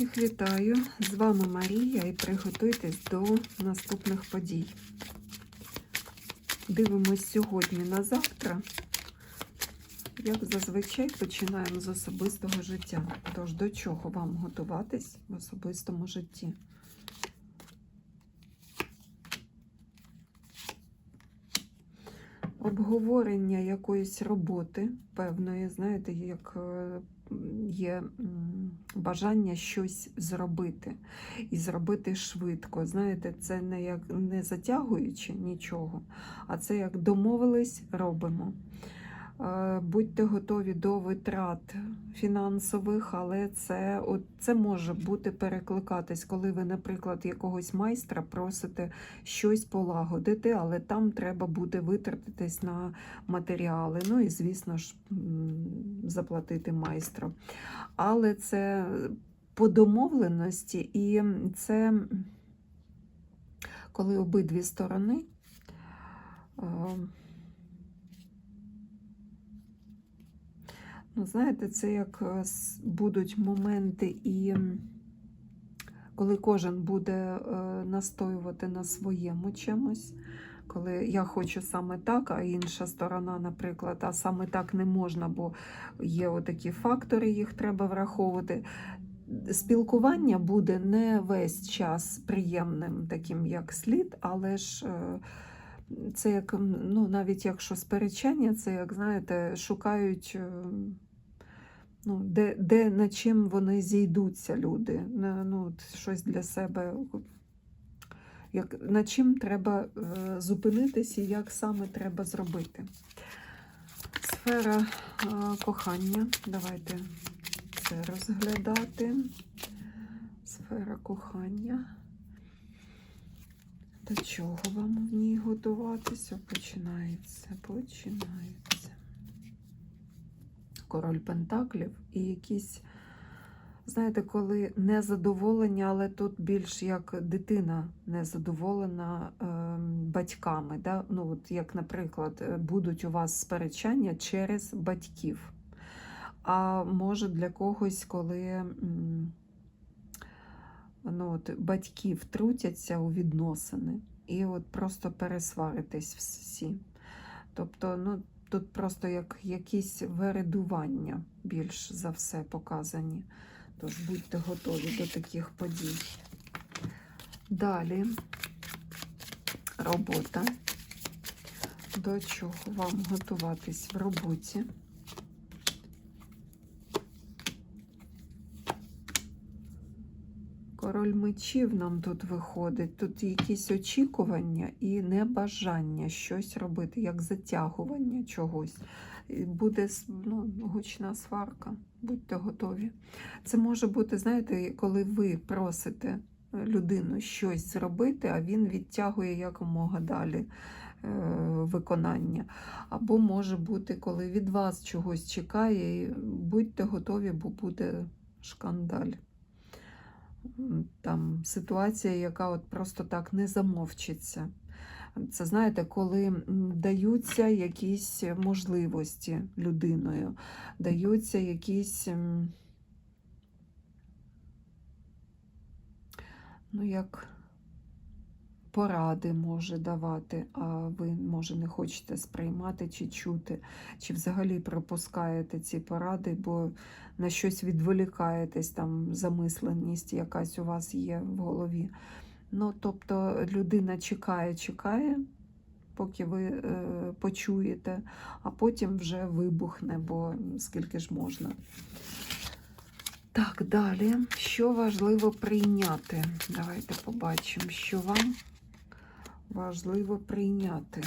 Всіх вітаю! З вами Марія і приготуйтесь до наступних подій. Дивимось сьогодні на завтра. Як зазвичай починаємо з особистого життя. Тож до чого вам готуватись в особистому житті? Обговорення якоїсь роботи певної, знаєте, як е, є бажання щось зробити і зробити швидко. Знаєте, це не як не затягуючи нічого, а це як домовились, робимо. Е, Будьте готові до витрат фінансових, але це, от, це може бути перекликатись, коли ви, наприклад, якогось майстра просите щось полагодити, але там треба буде витратитись на матеріали. Ну і, звісно ж, заплатити майстру. Але це по домовленості, і це коли обидві сторони. Ну, знаєте, це як е, будуть моменти, і коли кожен буде е, настоювати на своєму чимось, коли я хочу саме так, а інша сторона, наприклад, а саме так не можна, бо є отакі фактори, їх треба враховувати. Спілкування буде не весь час приємним, таким як слід, але ж. Це як, ну, навіть якщо сперечання, це як, знаєте, шукають, е, ну, де, де над чим вони зійдуться, люди. На- Ну, щось для себе. Як, над чим треба е, зупинитись і як саме треба зробити. Сфера е, кохання. Давайте це розглядати. Сфера кохання. До чого вам в ній готуватися? Починається, починається. Король Пентаклів і якісь, знаєте, коли незадоволення, але тут більш як дитина незадоволена ем, батьками. Да? Ну, от як, наприклад, е, будуть у вас сперечання через батьків. А може для когось, коли. м, ну, от, батьки втрутяться у відносини і от просто пересваритесь всі. Тобто, ну, тут просто як якісь вередування більш за все показані. Тож будьте готові до таких подій. Далі робота. До чого вам готуватись в роботі? Король мечів нам тут виходить. Тут якісь очікування і небажання щось робити, як затягування чогось. Буде ну, гучна сварка, будьте готові. Це може бути, знаєте, коли ви просите людину щось зробити, а він відтягує якомога далі е, виконання. Або може бути, коли від вас чогось чекає, будьте готові, бо буде шкандаль там ситуація, яка от просто так не замовчиться. Це знаєте, коли даються якісь можливості людиною, даються якісь, ну як поради може давати, а ви, може, не хочете сприймати чи чути, чи взагалі пропускаєте ці поради, бо на щось відволікаєтесь, там замисленість якась у вас є в голові. Ну, тобто людина чекає, чекає, поки ви е, почуєте, а потім вже вибухне, бо скільки ж можна. Так, далі. Що важливо прийняти? Давайте побачимо, що вам важливо прийняти.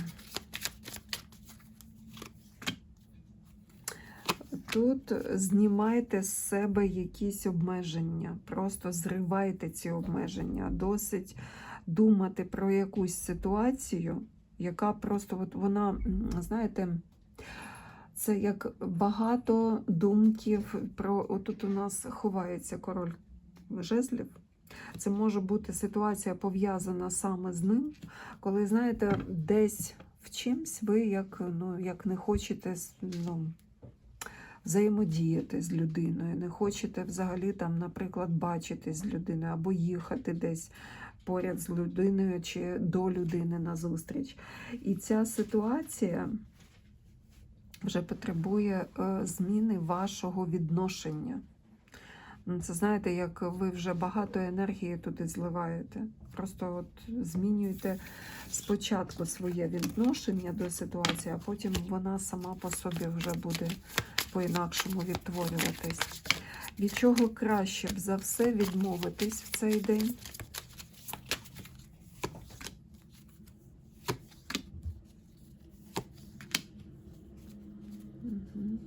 Тут знімайте з себе якісь обмеження, просто зривайте ці обмеження. Досить думати про якусь ситуацію, яка просто от вона, знаєте, це як багато думків про. Отут у нас ховається король жезлів. Це може бути ситуація пов'язана саме з ним, коли, знаєте, десь в чимсь ви як, ну, як не хочете ну, взаємодіяти з людиною, не хочете взагалі там, наприклад, бачитись з людиною або їхати десь поряд з людиною чи до людини на зустріч. І ця ситуація вже потребує е, зміни вашого відношення. Ну, Це знаєте, як ви вже багато енергії туди зливаєте. Просто от змінюєте спочатку своє відношення до ситуації, а потім вона сама по собі вже буде по-інакшому відтворюватись. Від чого краще б за все відмовитись в цей день? Мгм.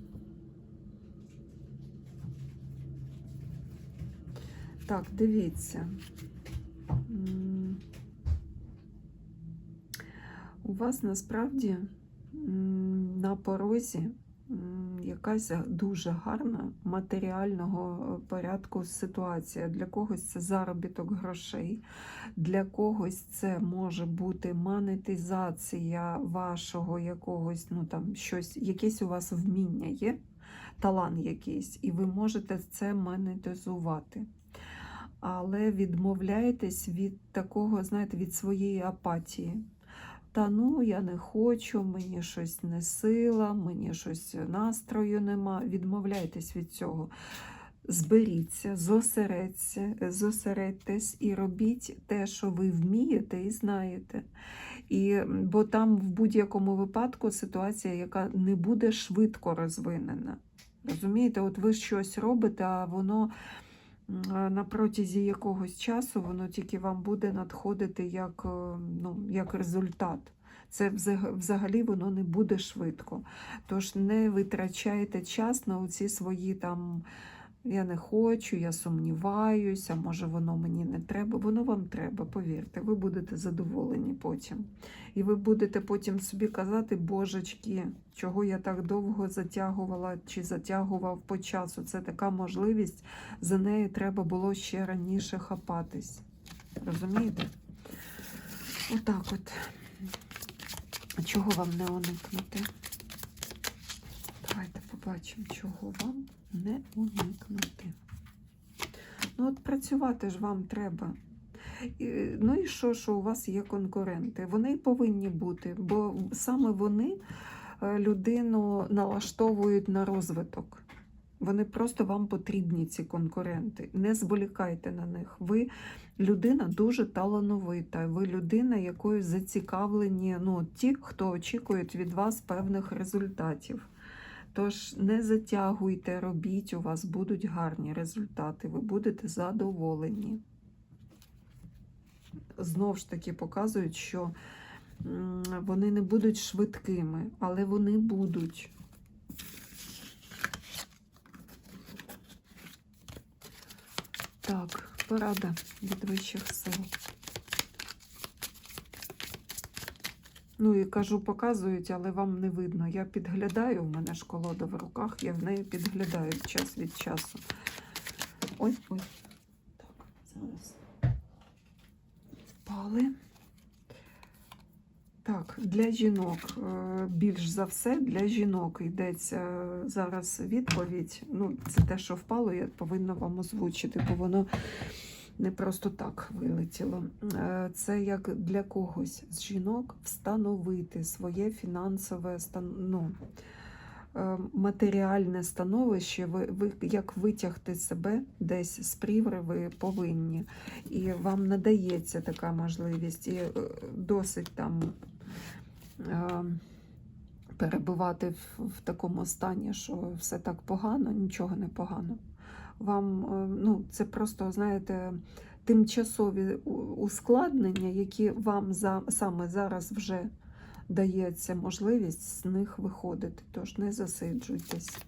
Так, дивіться. У вас насправді на порозі якась дуже гарна матеріального е, порядку ситуація. Для когось це заробіток грошей, для когось це може бути монетизація вашого якогось, ну там щось, якесь у вас вміння є, талант якийсь, і ви можете це монетизувати. Але відмовляєтесь від такого, знаєте, від своєї апатії. Та ну, я не хочу, мені щось не сила, мені щось настрою нема. Відмовляйтесь від цього. Зберіться, зосередьтесь і робіть те, що ви вмієте і знаєте. І, бо там в будь-якому випадку ситуація, яка не буде швидко розвинена. Розумієте, от ви щось робите, а воно на протязі якогось часу воно тільки вам буде надходити як, е, ну, як результат. Це взаг- взагалі воно не буде швидко. Тож не витрачайте час на оці свої там. Я не хочу, я сумніваюся, може воно мені не треба. Воно вам треба, повірте, ви будете задоволені потім. І ви будете потім собі казати, божечки, чого я так довго затягувала чи затягував по часу. Це така можливість, за нею треба було ще раніше хапатись. Розумієте? Отак от. Чого вам не уникнути? Побачимо, чого вам не уникнути. Ну, от працювати ж вам треба. Ну і що, що у вас є конкуренти? Вони повинні бути, бо саме вони е, людину налаштовують на розвиток. Вони просто вам потрібні, ці конкуренти. Не зволікайте на них. Ви людина дуже талановита. Ви людина, якою зацікавлені ну, ті, хто очікують від вас певних результатів. Тож не затягуйте, робіть, у вас будуть гарні результати, ви будете задоволені. Знов ж таки показують, що вони не будуть швидкими, але вони будуть. Так, порада від вищих сил. Ну і кажу, показують, але вам не видно. Я підглядаю, у мене ж колода в руках, я в неї підглядаю час від часу. Ой, ой. Так, зараз. Впали. Так, для жінок, е, більш за все, для жінок йдеться зараз відповідь. Ну, це те, що впало, я повинна вам озвучити, бо воно не просто так вилетіло. Е, Це як для когось з жінок встановити своє фінансове ну, е, матеріальне становище, ви, як витягти себе десь з пріври, ви повинні. І вам надається така можливість, і е, досить там перебувати в, в такому стані, що все так погано, нічого не погано. Вам е, ну, це просто, знаєте, тимчасові ускладнення, які вам за, саме зараз вже дається можливість з них виходити. Тож не засиджуйтесь.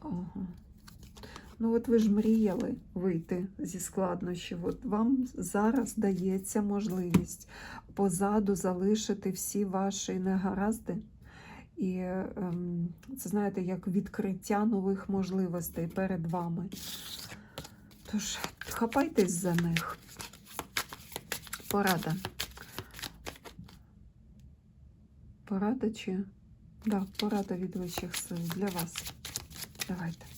Ага. Ну, от ви ж мріяли вийти зі складнощів. От вам зараз дається можливість позаду залишити всі ваші негаразди. І ем, це знаєте, як відкриття нових можливостей перед вами. Тож, хапайтесь за них. Порада. Порада чи? Да, порада від вищих сил для вас. Давайте.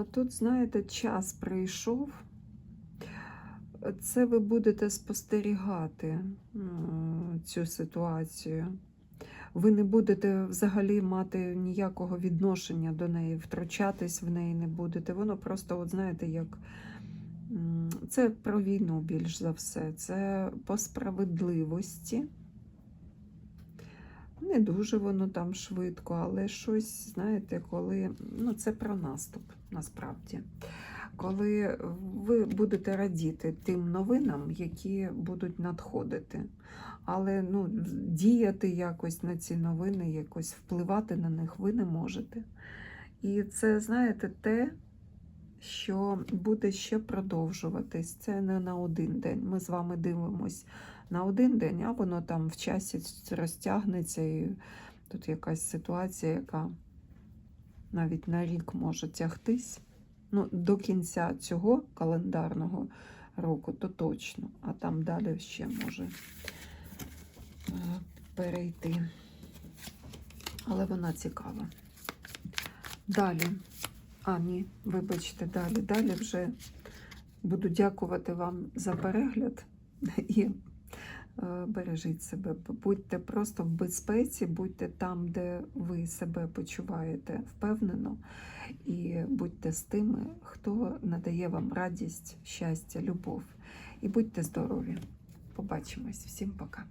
А тут, знаєте, час прийшов. Це ви будете спостерігати цю ситуацію. Ви не будете взагалі мати ніякого відношення до неї, втручатись в неї не будете. Воно просто, от знаєте, як це про війну більш за все. Це по справедливості. Не дуже воно там швидко, але щось, знаєте, коли ну, це про наступ насправді. Коли ви будете радіти тим новинам, які будуть надходити. Але ну, діяти якось на ці новини, якось впливати на них ви не можете. І це, знаєте, те, що буде ще продовжуватись. Це не на один день. Ми з вами дивимось на один день, а воно там в часі розтягнеться, і тут якась ситуація, яка навіть на рік може тягтись. Ну, до кінця цього календарного року, то точно, а там далі ще може е, перейти. Але вона цікава. Далі. А, ні, вибачте, далі. Далі вже буду дякувати вам за перегляд і бережіть себе. Будьте просто в безпеці, будьте там, де ви себе почуваєте впевнено. І будьте з тими, хто надає вам радість, щастя, любов. І будьте здорові. Побачимось. Всім пока.